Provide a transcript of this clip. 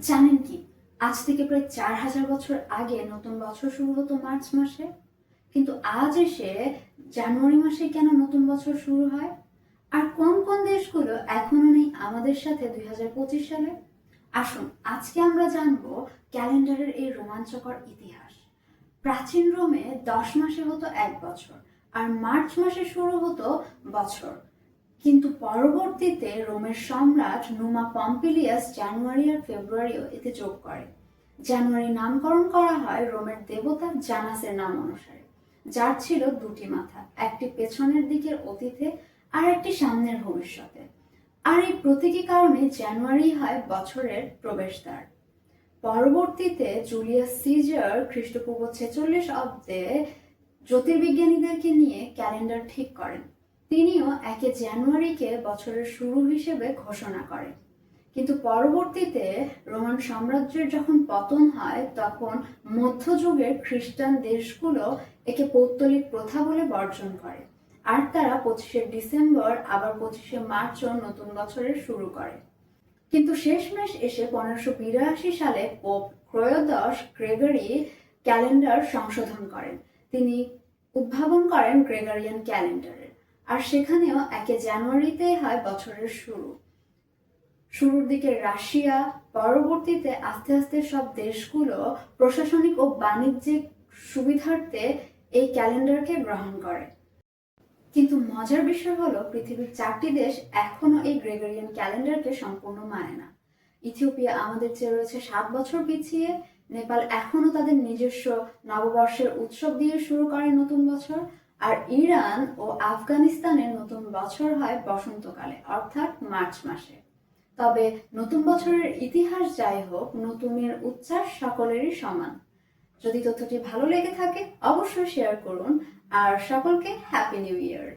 জানেন কি? আজ থেকে প্রায় চার হাজার বছর আগে নতুন বছর শুরু হতো মার্চ মাসে। কিন্তু আজ এসে জানুয়ারি মাসে কেন নতুন বছর শুরু হয়? আর কোন কোন দেশগুলো এখনও নেই আমাদের সাথে দুই হাজার পঁচিশ সালে? আসুন, আজকে আমরা জানব ক্যালেন্ডারের এই রোমাঞ্চকর ইতিহাস। প্রাচীন রোমে দশ মাসে হতো এক বছর, আর মার্চ মাসে শুরু হতো বছর। কিন্তু পরবর্তীতে রোমের সম্রাট নুমা পম্পিলিয়াস জানুয়ারি আর ফেব্রুয়ারিও এতে যোগ করে। জানুয়ারি নামকরণ করা হয় রোমের দেবতা জানাসের নাম অনুসারে, যার ছিল দুটি মাথা, একটি পেছনের দিকের অতীতে আর একটি সামনের ভবিষ্যতে। আর এই প্রতীকী কারণে জানুয়ারি হয় বছরের প্রবেশদ্বার। পরবর্তীতে জুলিয়াস সিজার খ্রিস্টপূর্ব ছেচল্লিশ অব্দে জ্যোতির্বিজ্ঞানীদেরকে নিয়ে ক্যালেন্ডার ঠিক করেন। তিনিও একে জানুয়ারিকে বছরের শুরু হিসেবে ঘোষণা করেন। কিন্তু পরবর্তীতে রোমান সাম্রাজ্যের যখন পতন হয়, তখন মধ্যযুগের খ্রিস্টান দেশগুলো একে পৌত্তলিক প্রথা বলে বর্জন করে। আর তারা পঁচিশে ডিসেম্বর, আবার পঁচিশে মার্চও নতুন বছরের শুরু করে। কিন্তু শেষমেশ এসে পনেরোশো বিরাশি সালে পোপ ক্রয়োদশ গ্রেগরি ক্যালেন্ডার সংশোধন করেন। তিনি উদ্ভাবন করেন গ্রেগরিয়ান ক্যালেন্ডারের। আর সেখানেও একে জানুয়ারিতে হয় বছরের শুরু। শুরুর দিকে রাশিয়া, পরবর্তীতে আস্তে আস্তে সব দেশগুলো প্রশাসনিক ও বাণিজ্যিক সুবিধার্থে এই ক্যালেন্ডারকে গ্রহণ করে। কিন্তু মজার বিষয় হলো, পৃথিবীর চারটি দেশ এখনও এই গ্রেগরিয়ান ক্যালেন্ডারকে সম্পূর্ণ মানে না। ইথিওপিয়া আমাদের চেয়ে রয়েছে সাত বছর পিছিয়ে, নেপাল এখনও তাদের নিজস্ব নববর্ষের উৎসব দিয়ে শুরু করে নতুন বছর আর ইরান ও আফগানিস্তানের নতুন বছর হয় বসন্তকালে, অর্থাৎ মার্চ মাসে। তবে নতুন বছরের ইতিহাস যাই হোক, নতুনের উচ্ছ্বাস সকলেরই সমান। যদি তথ্যটি ভালো লেগে থাকে, অবশ্যই শেয়ার করুন। আর সকলকে হ্যাপি নিউ ইয়ার